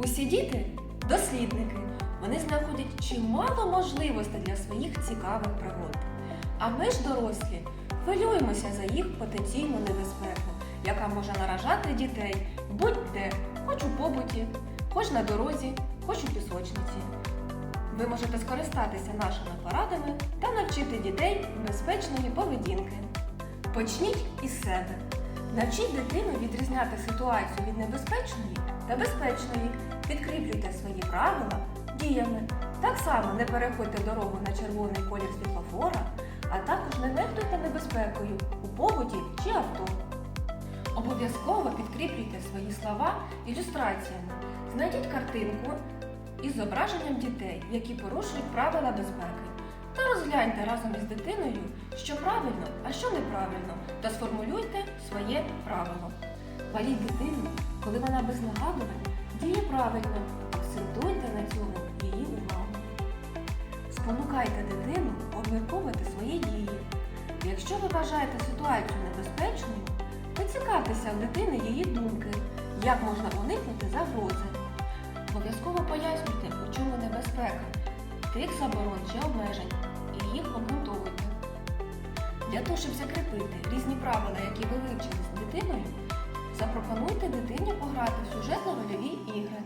Усі діти дослідники. Вони знаходять чимало можливостей для своїх цікавих пригод. А ми ж, дорослі, хвилюємося за їх потенційну небезпеку, яка може наражати дітей будь-де, хоч у побуті, хоч на дорозі, хоч у пісочниці. Ви можете скористатися нашими порадами та навчити дітей безпечної поведінки. Почніть із себе. Навчіть дитину відрізняти ситуацію від небезпечної та безпечної. Підкріплюйте свої правила діями. Так само не переходьте дорогу на червоний колір світлофора, а також не нехтуйте небезпекою у побуті чи авто. Обов'язково підкріплюйте свої слова ілюстраціями. Знайдіть картинку із зображенням дітей, які порушують правила безпеки. Розгляньте разом із дитиною, що правильно, а що неправильно, та сформулюйте своє правило. Валіть дитину, коли вона без нагадувань діє правильно, акцентуйте на цьому її увагу. Спонукайте дитину обмірковувати свої дії. Якщо ви вважаєте ситуацію небезпечною, поцікавтеся в дитини її думки, як можна уникнути загрози. Обов'язково пояснюйте, у чому небезпека, тих заборон чи обмежень, їх обґрунтовуйте. Для того, щоб закріпити різні правила, які ви вивчили з дитиною, запропонуйте дитині пограти в сюжетно-рольові ігри.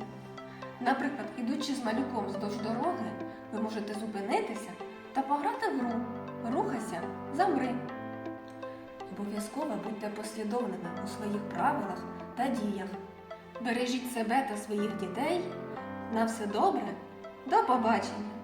Наприклад, ідучи з малюком вздовж дороги, ви можете зупинитися та пограти в гру Рухайся, замри. Обов'язково будьте послідовними у своїх правилах та діях. Бережіть себе та своїх дітей. На все добре. До побачення!